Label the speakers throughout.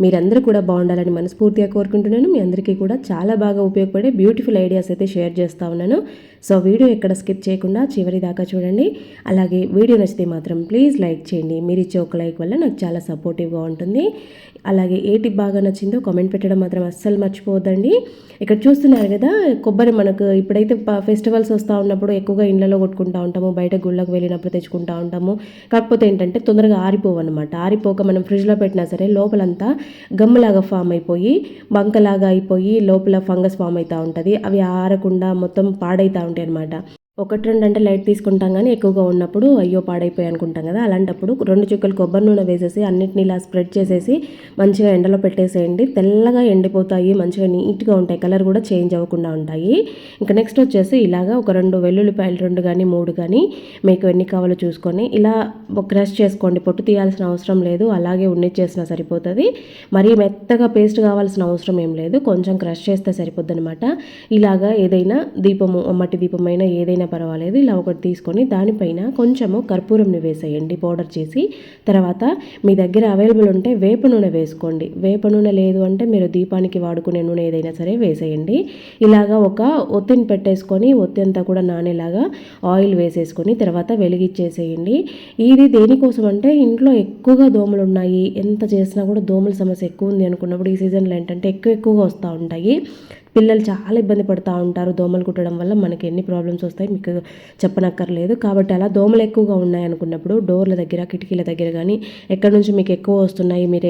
Speaker 1: మీరందరూ కూడా బాగుండాలని మనస్ఫూర్తిగా కోరుకుంటున్నాను. మీ అందరికీ కూడా చాలా బాగా ఉపయోగపడే బ్యూటిఫుల్ ఐడియాస్ అయితే షేర్ చేస్తూ ఉన్నాను. సో వీడియో ఎక్కడ స్కిప్ చేయకుండా చివరి దాకా చూడండి. అలాగే వీడియో నచ్చితే మాత్రం ప్లీజ్ లైక్ చేయండి. మీరు ఇచ్చే ఒక లైక్ వల్ల నాకు చాలా సపోర్టివ్గా ఉంటుంది. అలాగే ఏ టిప్ బాగా నచ్చిందో కామెంట్ పెట్టడం మాత్రం అస్సలు మర్చిపోవద్దండి. ఇక్కడ చూస్తున్నారు కదా కొబ్బరి మనకు ఇప్పుడైతే ఫెస్టివల్స్ వస్తూ ఉన్నప్పుడు ఎక్కువగా ఇండ్లలో కొట్టుకుంటూ ఉంటాము. బయట గుళ్ళకు వెళ్ళినప్పుడు తెచ్చుకుంటూ ఉంటాము. కాకపోతే ఏంటంటే తొందరగా ఆరిపోవు అనమాట ఆరిపోక మనం ఫ్రిడ్జ్లో పెట్టినా సరే లోపలంతా గమ్ములాగా ఫామ్ అయిపోయి బంకలాగా అయిపోయి లోపల ఫంగస్ ఫామ్ అవుతూ ఉంటుంది. అవి ఆరకుండా మొత్తం పాడైతూ ఉంటాయి అనమాట ఒకటి రెండు అంటే లైట్ తీసుకుంటాం కానీ ఎక్కువగా ఉన్నప్పుడు అయ్యో పాడైపోయి అనుకుంటాం కదా. అలాంటప్పుడు రెండు చుక్కలు కొబ్బరి నూనె వేసేసి అన్నిటిని ఇలా స్ప్రెడ్ చేసేసి మంచిగా ఎండలో పెట్టేసేయండి. తెల్లగా ఎండిపోతాయి మంచిగా నీట్గా ఉంటాయి కలర్ కూడా చేంజ్ అవ్వకుండా ఉంటాయి. ఇంకా నెక్స్ట్ వచ్చేసి ఇలాగా ఒక రెండు వెల్లుల్లిపాయలు రెండు కానీ మూడు కానీ మీకు ఎన్ని కావాలో చూసుకొని ఇలా క్రష్ చేసుకోండి. పొట్టు తీయాల్సిన అవసరం లేదు అలాగే ఉన్నిచ్చేసినా సరిపోతుంది. మరీ మెత్తగా పేస్ట్ కావాల్సిన అవసరం ఏం లేదు కొంచెం క్రష్ చేస్తే సరిపోద్ది అనమాట ఇలాగా ఏదైనా దీపము మట్టి దీపమైనా ఏదైనా ఏదైనా పర్వాలేదు. ఇలా ఒకటి తీసుకొని దానిపైన కొంచెము కర్పూరంని వేసేయండి. పౌడర్ చేసి తర్వాత మీ దగ్గర అవైలబుల్ ఉంటే వేప నూనె వేసుకోండి. వేప నూనె లేదు అంటే మీరు దీపానికి వాడుకునే నూనె ఏదైనా సరే వేసేయండి. ఇలాగా ఒక ఒత్తిని పెట్టేసుకొని ఒత్తి అంతా కూడా నానేలాగా ఆయిల్ వేసేసుకొని తర్వాత వెలిగిచ్చేసేయండి. ఇది దేనికోసం అంటే ఇంట్లో ఎక్కువగా దోమలు ఉన్నాయి. ఎంత చేసినా కూడా దోమల సమస్య ఎక్కువ ఉంది అనుకున్నప్పుడు ఈ సీజన్లో ఏంటంటే ఎక్కువ ఎక్కువగా వస్తూ ఉంటాయి. పిల్లలు చాలా ఇబ్బంది పడుతూ ఉంటారు. దోమలు కుట్టడం వల్ల మనకి ఎన్ని ప్రాబ్లమ్స్ వస్తాయి మీకు చెప్పనక్కర్లేదు. కాబట్టి అలా దోమలు ఎక్కువగా ఉన్నాయి అనుకున్నప్పుడు డోర్ల దగ్గర కిటికీల దగ్గర కానీ ఎక్కడి నుంచి మీకు ఎక్కువ వస్తున్నాయి మీరు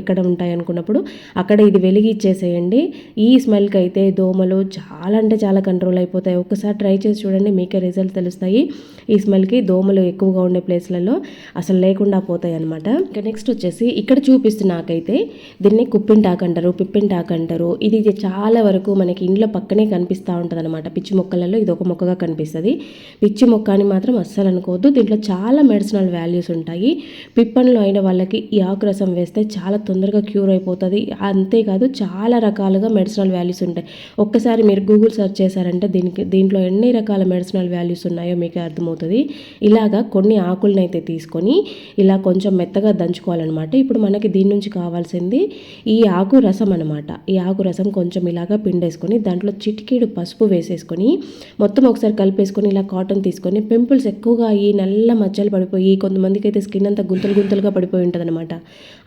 Speaker 1: ఎక్కడ ఉంటాయి అనుకున్నప్పుడు అక్కడ ఇది వెలిగి ఇచ్చేసేయండి. ఈ స్మెల్కి అయితే దోమలు చాలా అంటే చాలా కంట్రోల్ అయిపోతాయి. ఒక్కసారి ట్రై చేసి చూడండి మీకే రిజల్ట్ తెలుస్తాయి. ఈ స్మెల్కి దోమలు ఎక్కువగా ఉండే ప్లేస్లలో అసలు లేకుండా పోతాయి అనమాట ఇంకా నెక్స్ట్ వచ్చేసి ఇక్కడ చూపిస్తున్న నాకైతే దీన్ని కుప్పింటాకు అంటారు పిప్పింటాకు అంటారు. ఇది చాలా వరకు మనకి ఇంట్లో పక్కనే కనిపిస్తూ ఉంటుంది అనమాట పిచ్చి మొక్కలలో ఇది ఒక మొక్కగా కనిపిస్తుంది. పిచ్చి మొక్క అని మాత్రం అస్సలు అనుకోవద్దు. దీంట్లో చాలా మెడిసినల్ వాల్యూస్ ఉంటాయి. పిప్పన్లో అయిన వాళ్ళకి ఈ ఆకు రసం వేస్తే చాలా తొందరగా క్యూర్ అయిపోతుంది. అంతేకాదు చాలా రకాలుగా మెడిసినల్ వాల్యూస్ ఉంటాయి. ఒక్కసారి మీరు గూగుల్ సెర్చ్ చేశారంటే దీనికి దీంట్లో ఎన్ని రకాల మెడిసినల్ వాల్యూస్ ఉన్నాయో మీకు అర్థమవుతుంది. ఇలాగా కొన్ని ఆకులను అయితే తీసుకొని ఇలా కొంచెం మెత్తగా దంచుకోవాలన్నమాట. ఇప్పుడు మనకి దీని నుంచి కావాల్సింది ఈ ఆకు రసం అనమాట ఈ ఆకు రసం కొంచెం ఇలాగా పిండేసుకొని దాంట్లో చిటికీడు పసుపు వేసేసుకొని మొత్తం ఒకసారి కలిపేసుకొని ఇలా కాటన్ తీసుకొని పింపుల్స్ ఎక్కువగా అయ్యి నల్ల మచ్చలు పడిపోయి కొంతమందికి అయితే స్కిన్ అంతా గుంతలు గుంతలుగా పడిపోయి ఉంటుంది అనమాట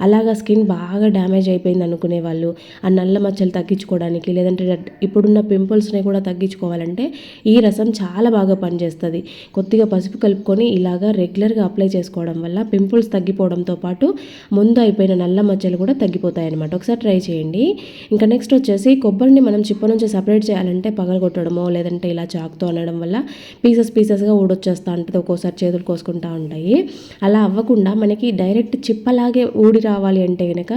Speaker 1: అలాగా స్కిన్ బాగా డ్యామేజ్ అయిపోయింది అనుకునే వాళ్ళు ఆ నల్ల మచ్చలు తగ్గించుకోవడానికి లేదంటే ఇప్పుడున్న పింపుల్స్ని కూడా తగ్గించుకోవాలంటే ఈ రసం చాలా బాగా పనిచేస్తుంది. కొద్దిగా పసుపు కలుపుకొని ఇలాగా రెగ్యులర్గా అప్లై చేసుకోవడం వల్ల పింపుల్స్ తగ్గిపోవడంతో పాటు ముందు అయిపోయిన నల్ల మచ్చలు కూడా తగ్గిపోతాయి అనమాట ఒకసారి ట్రై చేయండి. ఇంకా నెక్స్ట్ వచ్చేసి కొబ్బరిని మనం మనం చిప్ప నుంచి సపరేట్ చేయాలంటే పగలగొట్టడమో లేదంటే ఇలా చాక్తో అనడం వల్ల పీసెస్ పీసెస్గా ఊడొచ్చేస్తూ ఉంటుంది ఒక్కోసారి చేతులు కోసుకుంటూ ఉంటాయి. అలా అవ్వకుండా మనకి డైరెక్ట్ చిప్పలాగే ఊడి రావాలి అంటే కనుక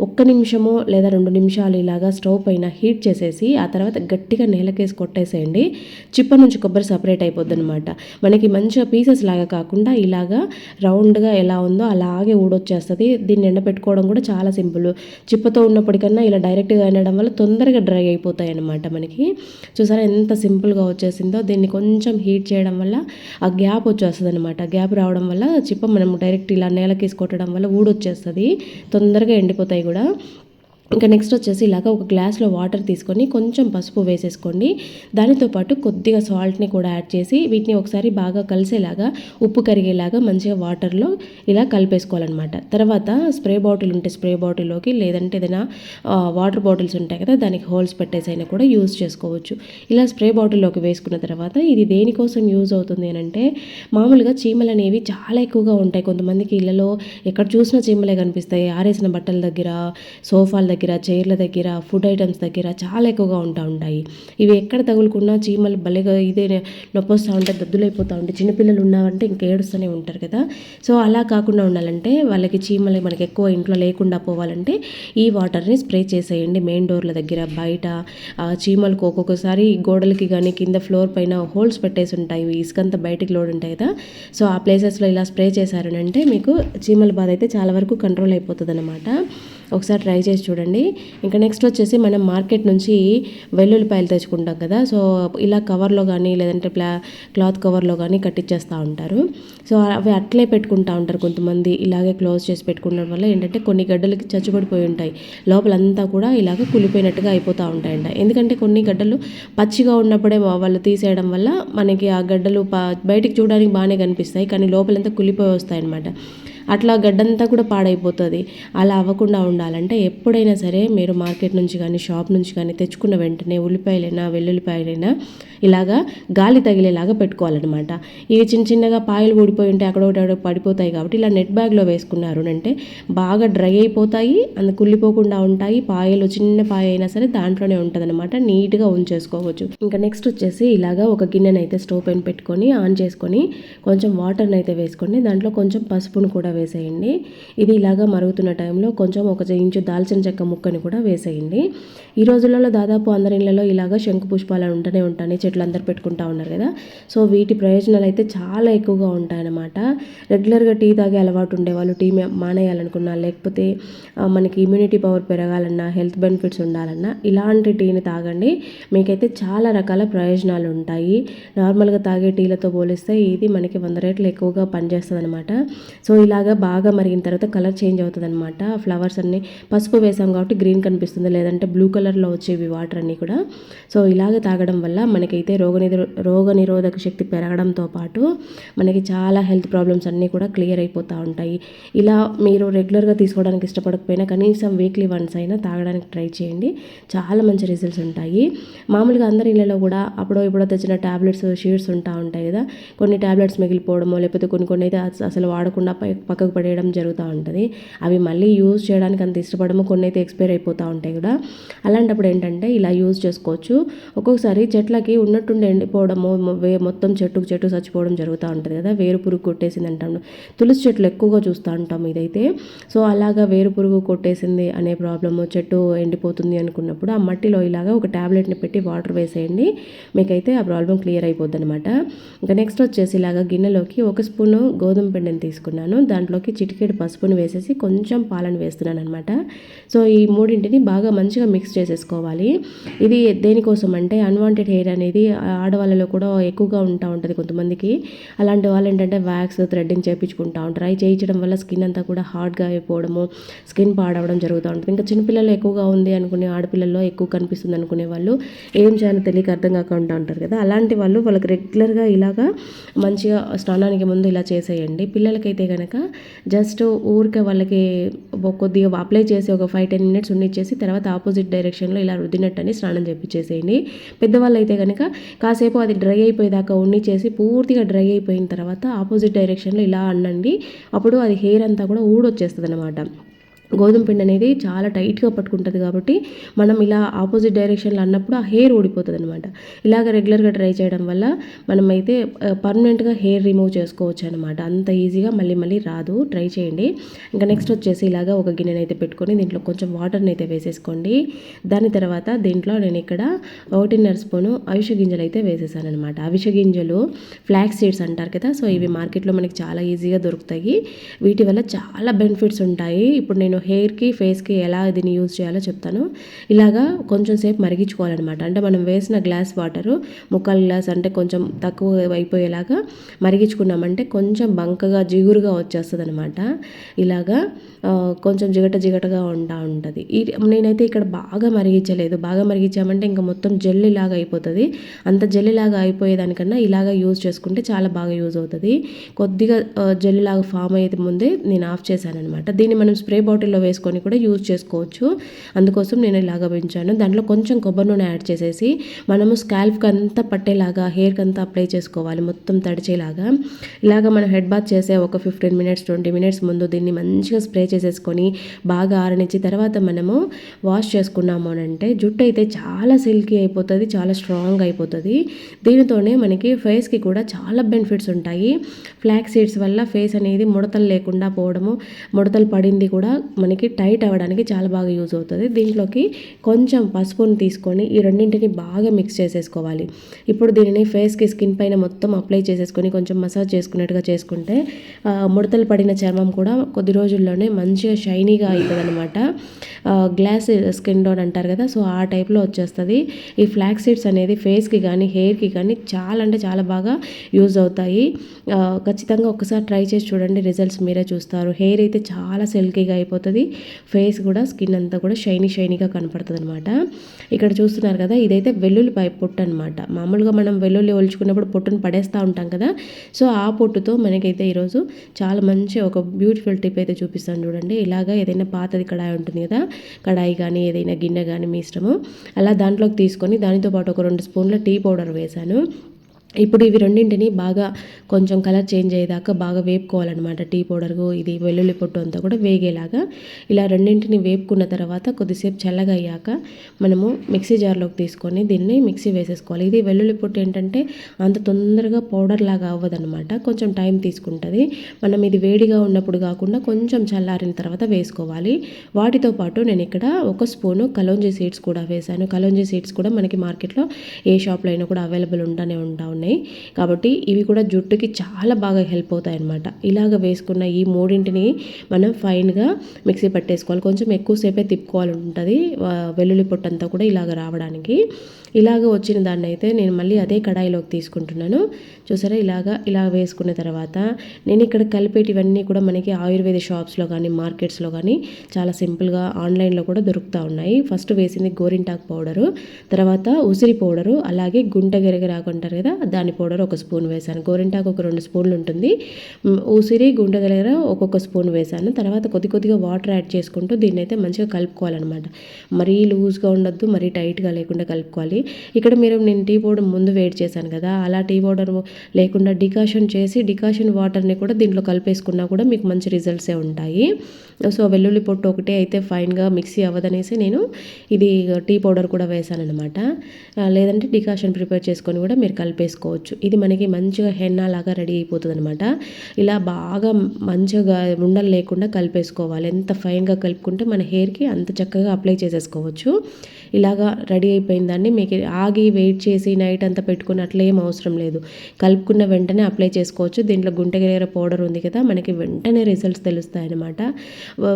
Speaker 1: ఒక్క నిమిషము లేదా రెండు నిమిషాలు ఇలాగా స్టవ్ పైన హీట్ చేసేసి ఆ తర్వాత గట్టిగా నేలకేసి కొట్టేసేయండి. చిప్ప నుంచి కొబ్బరి సపరేట్ అయిపోద్ది అనమాట మనకి మంచిగా పీసెస్ లాగా కాకుండా ఇలాగా రౌండ్గా ఎలా ఉందో అలాగే ఊడొచ్చేస్తుంది. దీన్ని ఎండబెట్టుకోవడం కూడా చాలా సింపుల్. చిప్పతో ఉన్నప్పటికన్నా ఇలా డైరెక్ట్గా ఎండడం వల్ల తొందరగా డ్రై అయిపోతాయి అన్నమాట మనకి. చూసారా ఎంత సింపుల్గా వచ్చేసిందో దీన్ని కొంచెం హీట్ చేయడం వల్ల ఆ గ్యాప్ వచ్చేస్తుంది అనమాట గ్యాప్ రావడం వల్ల చిప్ప మనం డైరెక్ట్ ఇలా నేలకేసి కొట్టడం వల్ల ఊడొచ్చేస్తుంది. తొందరగా ఎండిపోతాయి కూడా. ఇంకా నెక్స్ట్ వచ్చేసి ఇలాగ ఒక గ్లాస్లో వాటర్ తీసుకొని కొంచెం పసుపు వేసేసుకోండి. దానితో పాటు కొద్దిగా సాల్ట్ని కూడా యాడ్ చేసి వీటిని ఒకసారి బాగా కలిసేలాగా ఉప్పు కరిగేలాగా మంచిగా వాటర్లో ఇలా కలిపేసుకోవాలన్నమాట. తర్వాత స్ప్రే బాటిల్ ఉంటే స్ప్రే బాటిల్లోకి లేదంటే ఏదైనా వాటర్ బాటిల్స్ ఉంటాయి కదా దానికి హోల్స్ పెట్టేసైనా కూడా యూజ్ చేసుకోవచ్చు. ఇలా స్ప్రే బాటిల్లోకి వేసుకున్న తర్వాత ఇది దేనికోసం యూజ్ అవుతుంది అంటే మామూలుగా చీమలు అనేవి చాలా ఎక్కువగా ఉంటాయి. కొంతమందికి ఇళ్ళలో ఎక్కడ చూసినా చీమలే కనిపిస్తాయి. ఆరేసిన బట్టల దగ్గర సోఫాల దగ్గర దగ్గర చైర్ల దగ్గర ఫుడ్ ఐటమ్స్ దగ్గర చాలా ఎక్కువగా ఉంటా ఉంటాయి. ఇవి ఎక్కడ తగులుకున్నా చీమలు భలేగా ఇదే నొప్పి వస్తూ ఉంటే దద్దులైపోతూ ఉంటాయి చిన్నపిల్లలు ఉన్నారంటే ఇంక ఏడుస్తూనే ఉంటారు కదా. సో అలా కాకుండా ఉండాలంటే వాళ్ళకి చీమలు మనకి ఎక్కువ ఇంట్లో లేకుండా పోవాలంటే ఈ వాటర్ని స్ప్రే చేసేయండి. మెయిన్ డోర్ల దగ్గర బయట చీమలకు ఒక్కొక్కసారి గోడలకి కానీ కింద ఫ్లోర్ పైన హోల్స్ పెట్టేసి ఉంటాయి. ఇసుకంతా బయటికి లోడ్ ఉంటాయి కదా. సో ఆ ప్లేసెస్లో ఇలా స్ప్రే చేశారనంటే మీకు చీమల బాధ అయితే చాలా వరకు కంట్రోల్ అయిపోతుంది అనమాట ఒకసారి ట్రై చేసి చూడండి. ఇంకా నెక్స్ట్ వచ్చేసి మనం మార్కెట్ నుంచి వెల్లుల్లిపాయలు తెచ్చుకుంటాం కదా. సో ఇలా కవర్లో కానీ లేదంటే ప్లా క్లాత్ కవర్లో కానీ కట్టించేస్తూ ఉంటారు. సో అవి అట్లే పెట్టుకుంటా ఉంటారు కొంతమంది. ఇలాగే క్లోజ్ చేసి పెట్టుకోవడం వల్ల ఏంటంటే కొన్ని గడ్డలకి చచ్చుబడిపోయి ఉంటాయి. లోపలంతా కూడా ఇలాగ కులిపోయినట్టుగా అయిపోతూ ఉంటాయంట. ఎందుకంటే కొన్ని గడ్డలు పచ్చిగా ఉన్నప్పుడే వాళ్ళు తీసేయడం వల్ల మనకి ఆ గడ్డలు ప- బయటికి చూడడానికి బాగానే కనిపిస్తాయి. కానీ లోపలంతా కులిపోయి వస్తాయి అన్నమాట అట్లా గడ్డంతా కూడా పాడైపోతుంది. అలా అవ్వకుండా ఉండాలంటే ఎప్పుడైనా సరే మీరు మార్కెట్ నుంచి కానీ షాప్ నుంచి కానీ తెచ్చుకున్న వెంటనే ఉల్లిపాయలైనా వెల్లుల్లిపాయలైనా ఇలాగా గాలి తగిలేలాగా పెట్టుకోవాలన్నమాట. ఇవి చిన్న చిన్నగా పాయలు ఊడిపోయి ఉంటే అక్కడ ఒకటి పడిపోతాయి కాబట్టి ఇలా నెట్ బ్యాగ్లో వేసుకున్నారు అంటే బాగా డ్రై అయిపోతాయి అందు కుళ్ళిపోకుండా ఉంటాయి. పాయలు చిన్న పాయ అయినా సరే దాంట్లోనే ఉంటుంది అనమాట నీట్గా ఉంచేసుకోవచ్చు. ఇంకా నెక్స్ట్ వచ్చేసి ఇలాగా ఒక గిన్నెనైతే స్టవ్ పైన పెట్టుకొని ఆన్ చేసుకొని కొంచెం వాటర్ని అయితే వేసుకొని దాంట్లో కొంచెం పసుపును కూడా వేసేయండి. ఇది ఇలాగా మరుగుతున్న టైంలో కొంచెం ఒక ఇంచు దాల్చిన చెక్క ముక్కని కూడా వేసేయండి. ఈ రోజులలో దాదాపు అందరి ఇళ్ళలో ఇలాగా శంకు పుష్పాలు ఉంటూనే ఉంటాయి. చెట్లు అందరు పెట్టుకుంటా ఉన్నారు కదా. సో వీటి ప్రయోజనాలు అయితే చాలా ఎక్కువగా ఉంటాయన్నమాట. రెగ్యులర్గా టీ తాగే అలవాటు ఉండేవాళ్ళు టీ మానేయాలనుకున్నా లేకపోతే మనకి ఇమ్యూనిటీ పవర్ పెరగాలన్నా హెల్త్ బెనిఫిట్స్ ఉండాలన్నా ఇలాంటి టీని తాగండి. మీకైతే చాలా రకాల ప్రయోజనాలు ఉంటాయి. నార్మల్గా తాగే టీలతో పోలిస్తే ఇది మనకి వంద రేట్లు ఎక్కువగా పనిచేస్తుంది అనమాట సో ఇలాగ బాగా మరిగిన తర్వాత కలర్ చేంజ్ అవుతుంది అనమాట ఫ్లవర్స్ అన్నీ పసుపు వేసాం కాబట్టి గ్రీన్ కనిపిస్తుంది. లేదంటే బ్లూ కలర్లో వచ్చేవి వాటర్ అన్నీ కూడా. సో ఇలాగ తాగడం వల్ల మనకైతే రోగ రోగ నిరోధక శక్తి పెరగడంతో పాటు మనకి చాలా హెల్త్ ప్రాబ్లమ్స్ అన్నీ కూడా క్లియర్ అయిపోతూ ఉంటాయి. ఇలా మీరు రెగ్యులర్గా తీసుకోవడానికి ఇష్టపడకపోయినా కనీసం వీక్లీ వన్స్ అయినా తాగడానికి ట్రై చేయండి. చాలా మంచి రిజల్ట్స్ ఉంటాయి. మామూలుగా అందరి ఇళ్ళలో కూడా అప్పుడో ఇప్పుడో తెచ్చిన టాబ్లెట్స్ షీట్స్ ఉంటా ఉంటాయి కదా. కొన్ని ట్యాబ్లెట్స్ మిగిలిపోవడమో లేకపోతే కొన్ని కొన్ని అయితే అసలు వాడకుండా పై పక్కకు పడేయడం జరుగుతూ ఉంటుంది. అవి మళ్ళీ యూజ్ చేయడానికి అంత ఇష్టపడము కొన్ని అయితే ఎక్స్పైర్ అయిపోతూ ఉంటాయి కూడా. అలాంటప్పుడు ఏంటంటే ఇలా యూజ్ చేసుకోవచ్చు. ఒక్కొక్కసారి చెట్లకి ఉన్నట్టుండి ఎండిపోవడము వే మొత్తం చెట్టుకు చెట్టు చచ్చిపోవడం జరుగుతూ ఉంటుంది కదా. వేరు పురుగు కొట్టేసింది అంటాం. తులసి చెట్లు ఎక్కువగా చూస్తూ ఉంటాం ఇదైతే. సో అలాగా వేరు పురుగు కొట్టేసింది అనే ప్రాబ్లము చెట్టు ఎండిపోతుంది అనుకున్నప్పుడు ఆ మట్టిలో ఇలాగా ఒక ట్యాబ్లెట్ని పెట్టి వాటర్ వేసేయండి. మీకైతే ఆ ప్రాబ్లం క్లియర్ అయిపోద్ది అనమాట ఇంకా నెక్స్ట్ వచ్చేసి ఇలాగా గిన్నెలోకి ఒక స్పూను గోధుమ పిండిని తీసుకున్నాను. దాని దాంట్లోకి చిటికెడు పసుపుని వేసేసి కొంచెం పాలను వేస్తున్నాను అనమాట సో ఈ మూడింటిని బాగా మంచిగా మిక్స్ చేసేసుకోవాలి. ఇది దేనికోసం అంటే అన్వాంటెడ్ హెయిర్ అనేది ఆడవాళ్ళలో కూడా ఎక్కువగా ఉంటా ఉంటుంది కొంతమందికి. అలాంటి వాళ్ళు ఏంటంటే వ్యాక్స్ థ్రెడ్డింగ్ చేయించుకుంటా ఉంటారు. అవి చేయించడం వల్ల స్కిన్ అంతా కూడా హార్డ్గా అయిపోవడము స్కిన్ పాడవడం జరుగుతూ ఉంటుంది. ఇంకా చిన్నపిల్లలు ఎక్కువగా ఉంది అనుకునే ఆడపిల్లల్లో ఎక్కువ కనిపిస్తుంది అనుకునే వాళ్ళు ఏం చేయాలో తెలియక అర్థం కాకుండా ఉంటారు కదా. అలాంటి వాళ్ళు వాళ్ళకి రెగ్యులర్గా ఇలాగా మంచిగా స్నానానికి ముందు ఇలా చేసేయండి. పిల్లలకైతే కనుక జస్ట్ ఊరికే వాళ్ళకి కొద్దిగా అప్లై చేసి ఒక ఫైవ్ టెన్ మినిట్స్ ఉండిచ్చేసి తర్వాత ఆపోజిట్ డైరెక్షన్లో ఇలా రుద్దినట్టు అని స్నానం చేపించేసేయండి పెద్దవాళ్ళు అయితే కనుక కాసేపు అది డ్రై అయిపోయేదాకా ఉండిచ్చేసి పూర్తిగా డ్రై అయిపోయిన తర్వాత ఆపోజిట్ డైరెక్షన్లో ఇలా అన్నండి. అప్పుడు అది హెయిర్ అంతా కూడా ఊడొచ్చేస్తుంది అనమాట గోధుమ పిండి అనేది చాలా టైట్గా పట్టుకుంటుంది కాబట్టి మనం ఇలా ఆపోజిట్ డైరెక్షన్లో అన్నప్పుడు ఆ హెయిర్ ఊడిపోతుంది అనమాట ఇలాగ రెగ్యులర్గా ట్రై చేయడం వల్ల మనమైతే పర్మనెంట్గా హెయిర్ రిమూవ్ చేసుకోవచ్చు అనమాట అంత ఈజీగా మళ్ళీ మళ్ళీ రాదు. ట్రై చేయండి. ఇంకా నెక్స్ట్ వచ్చేసి ఇలాగ ఒక గిన్నెనైతే పెట్టుకొని దీంట్లో కొంచెం వాటర్ని అయితే వేసేసుకోండి. దాని తర్వాత దీంట్లో నేను ఇక్కడ ఒకటిన్నర స్పూను అవిష గింజలు అయితే వేసేసాను అనమాట అవిష గింజలు ఫ్లాక్స్ సీడ్స్ అంటారు కదా సో ఇవి మార్కెట్లో మనకి చాలా ఈజీగా దొరుకుతాయి. వీటి వల్ల చాలా బెనిఫిట్స్ ఉంటాయి. ఇప్పుడు నేను హెయిర్కి ఫేస్కి ఎలా దీన్ని యూజ్ చేయాలో చెప్తాను. ఇలాగా కొంచెం సేపు మరిగించుకోవాలన్నమాట. అంటే మనం వేసిన గ్లాస్ వాటరు ముక్కాలు గ్లాస్ అంటే కొంచెం తక్కువ అయిపోయేలాగా మరిగించుకున్నామంటే కొంచెం బంకగా జిగురుగా వచ్చేస్తుంది అనమాట ఇలాగా కొంచెం జిగట జిగటగా ఉంటా ఉంటుంది. ఈ నేనైతే ఇక్కడ బాగా మరిగించలేదు. బాగా మరిగించామంటే ఇంకా మొత్తం జెల్లీ లాగా అయిపోతుంది. అంత జల్లిలాగా అయిపోయేదానికన్నా ఇలాగా యూజ్ చేసుకుంటే చాలా బాగా యూజ్ అవుతుంది. కొద్దిగా ఆ, లాగా ఫామ్ అయ్యేది ముందే నేను ఆఫ్ చేశాను అనమాట దీన్ని మనం స్ప్రే బాటిల్ బాటిల్లో వేసుకొని కూడా యూజ్ చేసుకోవచ్చు. అందుకోసం నేను ఇలాగ పెంచాను. దాంట్లో కొంచెం కొబ్బరి నూనె యాడ్ చేసేసి మనము స్కాల్ఫ్కి అంతా పట్టేలాగా హెయిర్కి అంతా అప్లై చేసుకోవాలి మొత్తం తడిచేలాగా. ఇలాగ మనం హెడ్ బాత్ చేసే ఒక ఫిఫ్టీన్ మినిట్స్ ట్వంటీ మినిట్స్ ముందు దీన్ని మంచిగా స్ప్రే చేసేసుకొని బాగా ఆరనిచ్చి తర్వాత మనము వాష్ చేసుకున్నాము అని అంటే జుట్టు అయితే చాలా సిల్కీ అయిపోతుంది చాలా స్ట్రాంగ్ అయిపోతుంది. దీనితోనే మనకి ఫేస్కి కూడా చాలా బెనిఫిట్స్ ఉంటాయి. ఫ్లాక్ సీడ్స్ వల్ల ఫేస్ అనేది ముడతలు లేకుండా పోవడము ముడతలు పడింది కూడా మనకి టైట్ అవ్వడానికి చాలా బాగా యూజ్ అవుతుంది. దీంట్లోకి కొంచెం పసుపుని తీసుకొని ఈ రెండింటిని బాగా మిక్స్ చేసేసుకోవాలి. ఇప్పుడు దీనిని ఫేస్కి స్కిన్ పైన మొత్తం అప్లై చేసేసుకొని కొంచెం మసాజ్ చేసుకున్నట్టుగా చేసుకుంటే ముడతలు పడిన చర్మం కూడా కొద్ది రోజుల్లోనే మంచిగా షైనీగా అవుతుంది అనమాట గ్లాస్ స్కిన్ టోన్ అంటారు కదా సో ఆ టైప్లో వచ్చేస్తుంది. ఈ ఫ్లాక్ సీడ్స్ అనేది ఫేస్కి కానీ హెయిర్కి కానీ చాలా అంటే చాలా బాగా యూజ్ అవుతాయి. ఖచ్చితంగా ఒకసారి ట్రై చేసి చూడండి రిజల్ట్స్ మీరే చూస్తారు. హెయిర్ అయితే చాలా సిల్కీగా అయిపోతుంది. ఫేస్ కూడా స్కిన్ అంతా కూడా షైనీ షైనీగా కనపడుతుంది అనమాట ఇక్కడ చూస్తున్నారు కదా ఇదైతే వెల్లుల్లిపాయ పొట్టు అనమాట మామూలుగా మనం వెల్లుల్లి ఒలుచుకున్నప్పుడు పొట్టును పడేస్తూ ఉంటాం కదా. సో ఆ పొట్టుతో మనకైతే ఈరోజు చాలా మంచి ఒక బ్యూటిఫుల్ టిప్ అయితే చూపిస్తాను చూడండి. ఇలాగా ఏదైనా పాతది కడాయి ఉంటుంది కదా కడాయి కానీ ఏదైనా గిన్నె కానీ మీ ఇష్టము. అలా దాంట్లోకి తీసుకొని దానితో పాటు ఒక రెండు స్పూన్ల టీ పౌడర్ వేశాను. ఇప్పుడు ఇవి రెండింటిని బాగా కొంచెం కలర్ చేంజ్ అయ్యేదాకా బాగా వేపుకోవాలన్నమాట. టీ పౌడర్ ఇది వెల్లుల్లి పొట్టు అంతా కూడా వేగేలాగా ఇలా రెండింటిని వేపుకున్న తర్వాత కొద్దిసేపు చల్లగా అయ్యాక మనము మిక్సీ జార్లోకి తీసుకొని దీన్ని మిక్సీ వేసేసుకోవాలి. ఇది వెల్లుల్లి పొట్టు ఏంటంటే అంత తొందరగా పౌడర్ లాగా అవ్వదన్నమాట. కొంచెం టైం తీసుకుంటుంది. మనం ఇది వేడిగా ఉన్నప్పుడు కాకుండా కొంచెం చల్లారిన తర్వాత వేసుకోవాలి. వాటితో పాటు నేను ఇక్కడ ఒక స్పూను కలోంజీ సీడ్స్ కూడా వేశాను. కలోంజీ సీడ్స్ కూడా మనకి మార్కెట్లో ఏ షాప్లో అయినా కూడా అవైలబుల్ ఉంటానే ఉంటా ఉన్నాయి. కాబట్టి ఇవి కూడా జుట్టుకి చాలా బాగా హెల్ప్ అవుతాయి అన్నమాట ఇలాగ వేసుకున్న ఈ మూడింటిని మనం ఫైన్గా మిక్సీ పట్టేసుకోవాలి. కొంచెం ఎక్కువసేపే తిప్పుకోవాలి ఉంటుంది వెల్లుల్లి పొట్టంతా కూడా ఇలాగ రావడానికి. ఇలాగ వచ్చిన దాన్ని అయితే నేను మళ్ళీ అదే కడాయిలోకి తీసుకుంటున్నాను. చూసారా? ఇలాగా ఇలా వేసుకున్న తర్వాత నేను ఇక్కడ కలిపేటివన్నీ కూడా మనకి ఆయుర్వేద షాప్స్లో కానీ మార్కెట్స్లో కానీ చాలా సింపుల్గా ఆన్లైన్లో కూడా దొరుకుతూ ఉన్నాయి. ఫస్ట్ వేసింది గోరింటాకు పౌడరు తర్వాత ఉసిరి పౌడరు అలాగే గుంట గెరగరాకు అంటారు కదా దాని పౌడర్ ఒక స్పూన్ వేశాను. గోరింటాకు ఒక రెండు స్పూన్లు ఉంటుంది. ఉసిరి గుంట గెరగర ఒక్కొక్క స్పూన్ వేశాను. తర్వాత కొద్ది కొద్దిగా వాటర్ యాడ్ చేసుకుంటూ దీన్ని అయితే మంచిగా కలుపుకోవాలన్నమాట. మరీ లూజ్గా ఉండొద్దు మరీ టైట్గా లేకుండా కలుపుకోవాలి. ఇక్కడ మీరు నేను టీ పౌడర్ ముందు వేడి చేశాను కదా అలా టీ పౌడర్ లేకుండా డికాషన్ చేసి డికాషన్ వాటర్ని కూడా దీంట్లో కలిపేసుకున్నా కూడా మీకు మంచి రిజల్ట్సే ఉంటాయి. సో వెల్లుల్లి పొట్టు ఒకటే అయితే ఫైన్గా మిక్సీ అవ్వదనేసి నేను ఇది టీ పౌడర్ కూడా వేసాను అనమాట లేదంటే డికాషన్ ప్రిపేర్ చేసుకొని కూడా మీరు కలిపేసుకోవచ్చు. ఇది మనకి మంచిగా హెన్నా లాగా రెడీ అయిపోతుంది అనమాట ఇలా బాగా మంచిగా ఉండలు లేకుండా కలిపేసుకోవాలి. ఎంత ఫైన్గా కలుపుకుంటే మన హెయిర్కి అంత చక్కగా అప్లై చేసేసుకోవచ్చు. ఇలాగా రెడీ అయిపోయిన దాన్ని మీకు ఆగి వెయిట్ చేసి నైట్ అంతా పెట్టుకుని అట్లా ఏం అవసరం లేదు. కలుపుకున్న వెంటనే అప్లై చేసుకోవచ్చు. దీంట్లో గుంటగిరేర పౌడర్ ఉంది కదా మనకి వెంటనే రిజల్ట్స్ తెలుస్తాయి అనమాట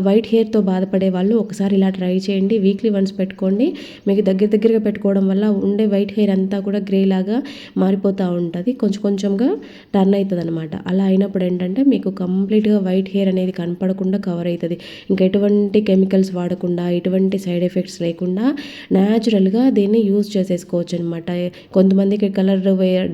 Speaker 1: వైట్ హెయిర్తో బాధపడే వాళ్ళు ఒకసారి ఇలా ట్రై చేయండి. వీక్లీ వన్స్ పెట్టుకోండి. మీకు దగ్గర దగ్గరగా పెట్టుకోవడం వల్ల ఉండే వైట్ హెయిర్ అంతా కూడా గ్రే లాగా మారిపోతూ ఉంటుంది. కొంచెం కొంచెంగా టర్న్ అవుతుంది అనమాట అలా అయినప్పుడు ఏంటంటే మీకు కంప్లీట్గా వైట్ హెయిర్ అనేది కనపడకుండా కవర్ అవుతుంది ఇంకా ఎటువంటి కెమికల్స్ వాడకుండా ఎటువంటి సైడ్ ఎఫెక్ట్స్ లేకుండా న్యాచురల్గా దీన్ని యూజ్ చేసేసుకోవచ్చు అనమాట కొంతమందికి కలర్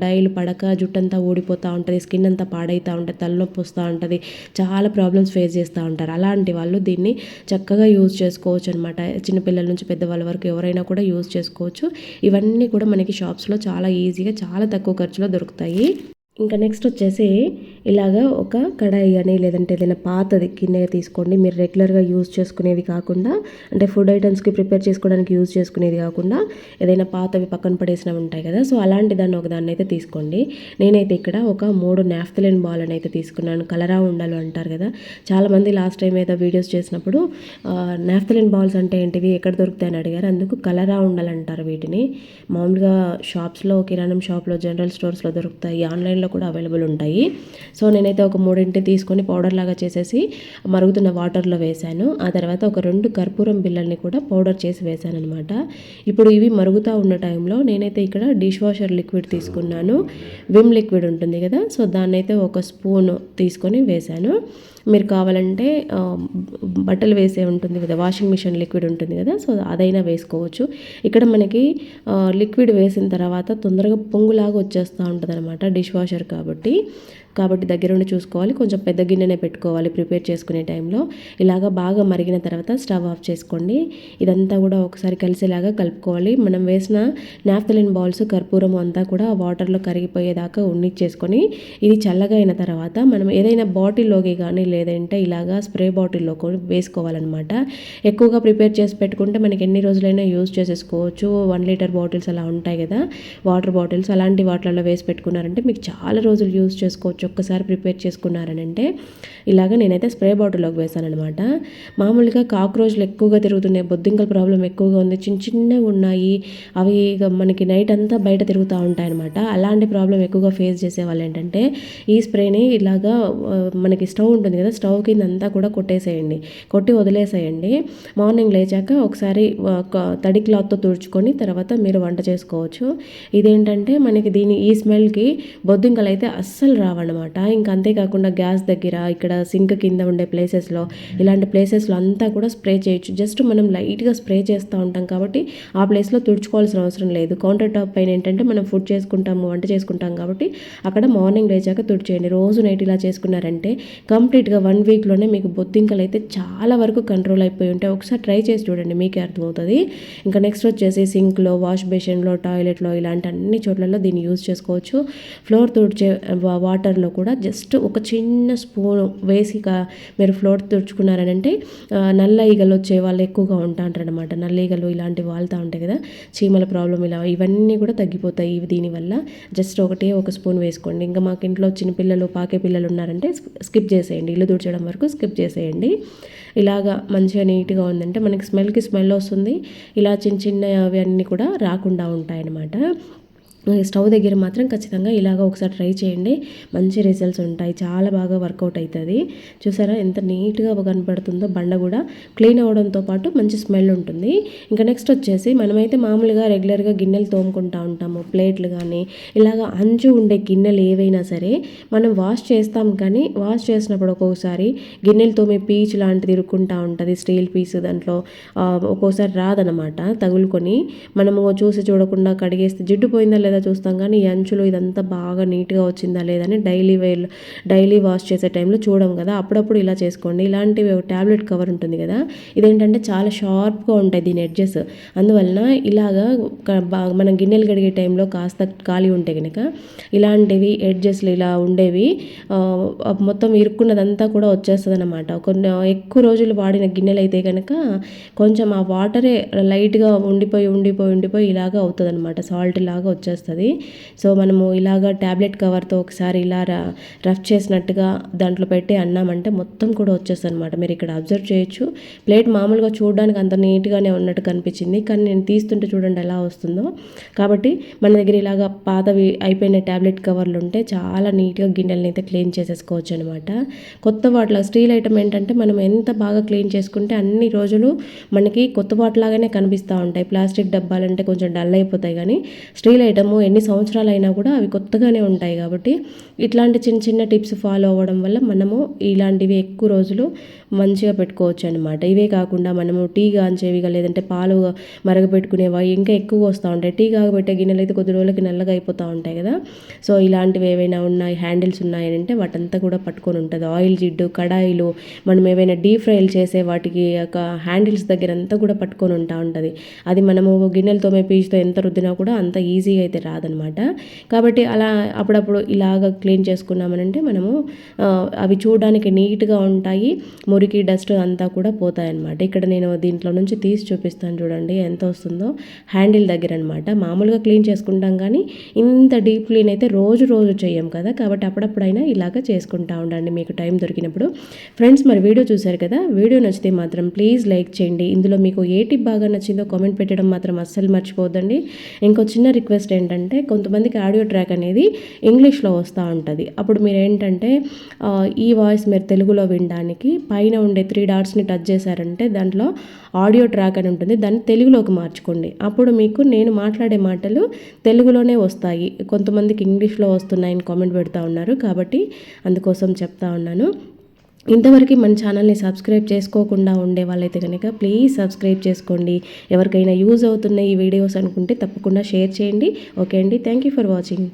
Speaker 1: డైలు పడక జుట్టంతా ఊడిపోతూ ఉంటుంది స్కిన్ అంతా పాడైతూ ఉంటుంది తలనొప్పి వస్తూ ఉంటుంది చాలా ప్రాబ్లమ్స్ ఫేస్ చేస్తూ ఉంటారు. అలాంటి వాళ్ళు దీన్ని చక్కగా యూజ్ చేసుకోవచ్చు అనమాట చిన్నపిల్లల నుంచి పెద్దవాళ్ళ వరకు ఎవరైనా కూడా యూజ్ చేసుకోవచ్చు. ఇవన్నీ కూడా మనకి షాప్స్లో చాలా ఈజీగా చాలా తక్కువ ఖర్చులో దొరుకుతాయి. ఇంకా నెక్స్ట్ వచ్చేసి ఇలాగా ఒక కడాయి కానీ లేదంటే ఏదైనా పాతది గిన్నె తీసుకోండి. మీరు రెగ్యులర్గా యూజ్ చేసుకునేది కాకుండా అంటే ఫుడ్ ఐటమ్స్కి ప్రిపేర్ చేసుకోవడానికి యూజ్ చేసుకునేది కాకుండా ఏదైనా పాతవి పక్కన పడేసినవి ఉంటాయి కదా. సో అలాంటి దాన్ని ఒక దాన్ని అయితే తీసుకోండి. నేనైతే ఇక్కడ ఒక మూడు నాఫ్తలిన్ బాల్ అని అయితే తీసుకున్నాను. కలరా ఉండాలి అంటారు కదా. చాలామంది లాస్ట్ టైం ఏదో వీడియోస్ చేసినప్పుడు నాఫ్తలిన్ బాల్స్ అంటే ఏంటివి ఎక్కడ దొరుకుతాయని అడిగారు. అందుకు కలరా ఉండాలంటారు వీటిని. మామూలుగా షాప్స్లో కిరాణం షాప్లో జనరల్ స్టోర్స్లో దొరుకుతాయి. ఆన్లైన్లో కూడా అవైలబుల్ ఉంటాయి. సో నేనైతే ఒక మూడింటి తీసుకొని పౌడర్ లాగా చేసేసి మరుగుతున్న వాటర్లో వేశాను. ఆ తర్వాత ఒక రెండు కర్పూరం బిళ్ళల్ని కూడా పౌడర్ చేసి వేశాను అనమాట ఇప్పుడు ఇవి మరుగుతూ ఉన్న టైంలో నేనైతే ఇక్కడ డిష్ వాషర్ లిక్విడ్ తీసుకున్నాను. విమ్ లిక్విడ్ ఉంటుంది కదా సో దాన్నైతే ఒక స్పూన్ తీసుకొని వేశాను. మీరు కావాలంటే బట్టలు వేసే ఉంటుంది కదా వాషింగ్ మిషన్ లిక్విడ్ ఉంటుంది కదా సో అదైనా వేసుకోవచ్చు. ఇక్కడ మనకి లిక్విడ్ వేసిన తర్వాత తొందరగా పొంగులాగా వచ్చేస్తూ ఉంటుంది అనమాట డిష్ వాషర్ కాబట్టి కాబట్టి దగ్గరుండి చూసుకోవాలి. కొంచెం పెద్ద గిన్నెనే పెట్టుకోవాలి ప్రిపేర్ చేసుకునే టైంలో. ఇలాగా బాగా మరిగిన తర్వాత స్టవ్ ఆఫ్ చేసుకోండి. ఇదంతా కూడా ఒకసారి కలిసేలాగా కలుపుకోవాలి. మనం వేసిన నాఫ్తలిన్ బాల్స్ కర్పూరం అంతా కూడా వాటర్లో కరిగిపోయేదాకా ఉన్నిచ్చేసుకొని ఇది చల్లగా అయిన తర్వాత మనం ఏదైనా బాటిల్లోకి కానీ లేదంటే ఇలాగా స్ప్రే బాటిల్లో వేసుకోవాలన్నమాట. ఎక్కువగా ప్రిపేర్ చేసి పెట్టుకుంటే మనకి ఎన్ని రోజులైనా యూజ్ చేసేసుకోవచ్చు. వన్ లీటర్ బాటిల్స్ అలా ఉంటాయి కదా. వాటర్ బాటిల్స్ అలాంటి వాటిలలో వేసి పెట్టుకున్నారంటే మీకు చాలా రోజులు యూజ్ చేసుకోవచ్చు. ఒక్కసారి ప్రిపేర్ చేసుకున్నారని అంటే ఇలాగ నేనైతే స్ప్రే బాటిల్లోకి వేసాను మామూలుగా కాక్రోచ్లు ఎక్కువగా తిరుగుతున్నాయి బొద్దింకల ప్రాబ్లం ఎక్కువగా ఉంది చిన్న చిన్నవి ఉన్నాయి అవి మనకి నైట్ అంతా బయట తిరుగుతూ ఉంటాయి అనమాట అలాంటి ప్రాబ్లం ఎక్కువగా ఫేస్ చేసే వాళ్ళు ఏంటంటే ఈ స్ప్రేని ఇలాగా మనకి స్టవ్ ఉంటుంది కదా స్టవ్ కింద అంతా కూడా కొట్టేసేయండి కొట్టి వదిలేసేయండి. మార్నింగ్ లేచాక ఒకసారి తడి క్లాత్తో తుడుచుకొని తర్వాత మీరు వంట చేసుకోవచ్చు. ఇదేంటంటే మనకి దీని ఈ స్మెల్కి బొద్దింకలు అయితే అస్సలు రావన్నమాట ఇంకా అంతేకాకుండా గ్యాస్ దగ్గర ఇక్కడ సింక్ కింద ఉండే ప్లేసెస్లో ఇలాంటి ప్లేసెస్లో అంతా కూడా స్ప్రే చేయొచ్చు. జస్ట్ మనం లైట్గా స్ప్రే చేస్తూ ఉంటాం కాబట్టి ఆ ప్లేస్లో తుడుచుకోవాల్సిన అవసరం లేదు. కౌంటర్ టాప్ పైన ఏంటంటే మనం ఫుడ్ చేసుకుంటాము వంట చేసుకుంటాం కాబట్టి అక్కడ మార్నింగ్ లేచాక తుడిచేయండి. రోజు నైట్ ఇలా చేసుకున్నారంటే కంప్లీట్గా వన్ వీక్లోనే మీకు బొద్దింకలు అయితే చాలా వరకు కంట్రోల్ అయిపోయి ఉంటాయి. ఒకసారి ట్రై చేసి చూడండి మీకే అర్థమవుతుంది. ఇంకా నెక్స్ట్ వచ్చేసి సింక్లో వాష్ బేసిన్లో టాయిలెట్లో ఇలాంటి అన్ని చోట్లలో దీన్ని యూజ్ చేసుకోవచ్చు. ఫ్లోర్ తుడిచే వాటర్లో కూడా జస్ట్ ఒక చిన్న స్పూన్ వేసి మీరు ఫ్లోట్ తుడుచుకున్నారనంటే నల్ల ఈగలు వచ్చే వాళ్ళు ఎక్కువగా ఉంటా అనమాట నల్ల ఈగలు ఇలాంటివి వాళ్తూ ఉంటాయి కదా చీమల ప్రాబ్లం ఇలా ఇవన్నీ కూడా తగ్గిపోతాయి దీనివల్ల. జస్ట్ ఒకటే ఒక స్పూన్ వేసుకోండి. ఇంకా మాకు ఇంట్లో చిన్న పిల్లలు పాకే పిల్లలు ఉన్నారంటే స్కిప్ చేసేయండి. ఇల్లు తుడిచడం వరకు స్కిప్ చేసేయండి. ఇలాగా మంచిగా నీట్గా ఉందంటే మనకి స్మెల్కి స్మెల్ వస్తుంది. ఇలా చిన్న చిన్న అవి కూడా రాకుండా ఉంటాయన్నమాట. స్టవ్ దగ్గర మాత్రం ఖచ్చితంగా ఇలాగ ఒకసారి ట్రై చేయండి. మంచి రిజల్ట్స్ ఉంటాయి. చాలా బాగా వర్కౌట్ అవుతుంది చూసారా? ఎంత నీట్గా కనపడుతుందో బండ కూడా. క్లీన్ అవడంతో పాటు మంచి స్మెల్ ఉంటుంది. ఇంకా నెక్స్ట్ వచ్చేసి మనమైతే మామూలుగా రెగ్యులర్గా గిన్నెలు తోముకుంటూ ఉంటాము. ప్లేట్లు కానీ ఇలాగ అంచు ఉండే గిన్నెలు ఏవైనా సరే మనం వాష్ చేస్తాం కానీ వాష్ చేసినప్పుడు ఒక్కొక్కసారి గిన్నెలు తోమే పీచ్ లాంటిది ఇరుక్కుంటూ ఉంటుంది. స్టీల్ పీస్ దాంట్లో ఒక్కోసారి రాదనమాట తగులుకొని మనము చూసి చూడకుండా కడిగేస్తే జిడ్డు పోయిందా లేదా చూస్తాం. కానీ ఈ అంచులు ఇదంతా బాగా నీట్గా వచ్చిందా లేదని డైలీ వేర్ డైలీ వాష్ చేసే టైంలో చూడం కదా. అప్పుడప్పుడు ఇలా చేసుకోండి. ఇలాంటివి ఒక ట్యాబ్లెట్ కవర్ ఉంటుంది కదా. ఇదేంటంటే చాలా షార్ప్గా ఉంటాయి దీని ఎడ్జెస్. అందువలన ఇలాగా మనం గిన్నెలు కడిగే టైంలో కాస్త ఖాళీ ఉంటే కనుక ఇలాంటివి ఎడ్జెస్లు ఇలా ఉండేవి మొత్తం ఇరుక్కున్నదంతా కూడా వచ్చేస్తుంది అనమాట కొన్ని ఎక్కువ రోజులు వాడిన గిన్నెలు అయితే కనుక కొంచెం ఆ వాటరే లైట్గా ఉండిపోయి ఉండిపోయి ఉండిపోయి ఇలాగా అవుతుంది అనమాట సాల్ట్ లాగా వచ్చేస్తుంది. వస్తుంది. సో మనము ఇలాగ ట్యాబ్లెట్ కవర్తో ఒకసారి ఇలా రఫ్ చేసినట్టుగా దాంట్లో పెట్టి అన్నామంటే మొత్తం కూడా వచ్చేస్తుంది అనమాట మీరు ఇక్కడ అబ్జర్వ్ చేయొచ్చు. ప్లేట్ మామూలుగా చూడడానికి అంత నీట్గానే ఉన్నట్టు కనిపించింది. కానీ నేను తీస్తుంటే చూడండి ఎలా వస్తుందో. కాబట్టి మన దగ్గర ఇలాగ పాతవి అయిపోయిన ట్యాబ్లెట్ కవర్లు ఉంటే చాలా నీట్గా గిన్నెలను అయితే క్లీన్ చేసేసుకోవచ్చు అనమాట కొత్త బాటిల్ స్టీల్ ఐటమ్ ఏంటంటే మనం ఎంత బాగా క్లీన్ చేసుకుంటే అన్ని రోజులు మనకి కొత్త వాటిలాగానే కనిపిస్తూ ఉంటాయి. ప్లాస్టిక్ డబ్బాలంటే కొంచెం డల్ అయిపోతాయి కానీ స్టీల్ ఐటమ్ మనము ఎన్ని సంవత్సరాలు అయినా కూడా అవి కొత్తగానే ఉంటాయి కాబట్టి ఇట్లాంటి చిన్న చిన్న టిప్స్ ఫాలో అవ్వడం వల్ల మనము ఇలాంటివి ఎక్కువ రోజులు మంచిగా పెట్టుకోవచ్చు అనమాట ఇవే కాకుండా మనము టీ కాంచేవిగా లేదంటే పాలు మరగపెట్టుకునేవా ఇంకా ఎక్కువ వస్తూ ఉంటాయి. టీ కాగబెట్టే గిన్నెలు అయితే కొద్ది రోజులకి నల్లగా అయిపోతూ ఉంటాయి కదా. సో ఇలాంటివి ఏవైనా ఉన్నాయి హ్యాండిల్స్ ఉన్నాయంటే వాటంతా కూడా పట్టుకొని ఉంటుంది. ఆయిల్ జిడ్డు కడాయిలు మనం ఏవైనా డీప్ ఫ్రైలు చేసే వాటికి ఒక హ్యాండిల్స్ దగ్గర అంతా కూడా పట్టుకొని ఉంటా ఉంటుంది. అది మనము గిన్నెలతో పీచుతో ఎంత రుద్దినా కూడా అంత ఈజీగా అయితే రాదనమాట కాబట్టి అలా అప్పుడప్పుడు ఇలాగ క్లీన్ చేసుకున్నామనంటే మనము అవి చూడడానికి నీట్గా ఉంటాయి. మురికి డస్ట్ అంతా కూడా పోతాయన్నమాట. ఇక్కడ నేను దీంట్లో నుంచి తీసి చూపిస్తాను చూడండి ఎంత వస్తుందో. హ్యాండిల్ దగ్గర అనమాట మామూలుగా క్లీన్ చేసుకుంటాం కానీ ఇంత డీప్ క్లీన్ అయితే రోజు రోజు చేయం కదా. కాబట్టి అప్పుడప్పుడైనా ఇలాగ చేసుకుంటా ఉండండి మీకు టైం దొరికినప్పుడు. ఫ్రెండ్స్ మరి వీడియో చూశారు కదా? వీడియో నచ్చితే మాత్రం ప్లీజ్ లైక్ చేయండి. ఇందులో మీకు ఏ టిప్ బాగా నచ్చిందో కామెంట్ పెట్టడం మాత్రం అస్సలు మర్చిపోద్దండి ఇంకో చిన్న రిక్వెస్ట్ ఏంటంటే కొంతమందికి ఆడియో ట్రాక్ అనేది ఇంగ్లీష్లో వస్తూ ఉంటుంది. అప్పుడు మీరు ఏంటంటే ఈ వాయిస్ మీరు తెలుగులో వినడానికి పైన ఉండే త్రీ డాట్స్ని టచ్ చేశారంటే దాంట్లో ఆడియో ట్రాక్ అని ఉంటుంది. దాన్ని తెలుగులోకి మార్చుకోండి. అప్పుడు మీకు నేను మాట్లాడే మాటలు తెలుగులోనే వస్తాయి. కొంతమందికి ఇంగ్లీష్లో వస్తున్నాయని కామెంట్ పెడతా ఉన్నారు. కాబట్టి అందుకోసం చెప్తా ఉన్నాను. ఇంతవరకు మన ఛానల్ని సబ్స్క్రైబ్ చేసుకోకుండా ఉండే వాళ్ళైతే కనుక ప్లీజ్ సబ్స్క్రైబ్ చేసుకోండి. ఎవరికైనా యూజ్ అవుతున్న ఈ వీడియోస్ అనుకుంటే తప్పకుండా షేర్ చేయండి. ఓకే అండి. Thank you for watching